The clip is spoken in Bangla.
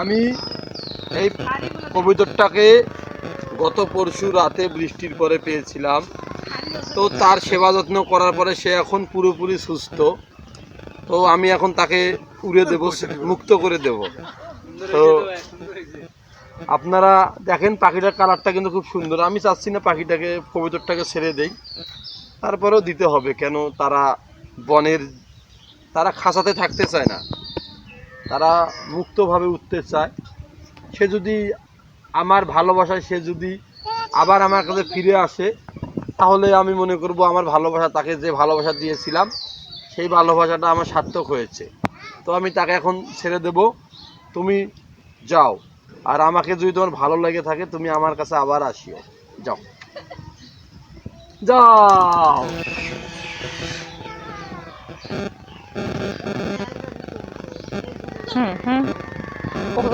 আমি এই কবুতরটাকে গত পরশু রাতে বৃষ্টির পরে পেয়েছিলাম। তো তার সেবা যত্ন করার পরে সে এখন পুরোপুরি সুস্থ। তো আমি এখন তাকে উড়ে দেব, মুক্ত করে দেব। তো আপনারা দেখেন পাখিটার কালারটা কিন্তু খুব সুন্দর। আমি চাচ্ছি না পাখিটাকে কবুতরটাকে ছেড়ে দেই। তারপরেও দিতে হবে, কেন তারা বনের, তারা খাঁচাতে থাকতে চায় না। তারা মুক্তভাবে উঠতে চায়। সে যদি আমার ভালোবাসায়, সে যদি আবার আমার কাছে ফিরে আসে, তাহলে আমি মনে করব আমার ভালোবাসা তাকে যে ভালোবাসা দিয়েছিলাম, সেই ভালোবাসাটা আমার সার্থক হয়েছে। তো আমি তাকে এখন ছেড়ে দেব। তুমি যাও। আর আমাকে যদি তোমার ভালো লেগে থাকে, তুমি আমার কাছে আবার আসিও। যাও। যাও। Mm-hmm. Por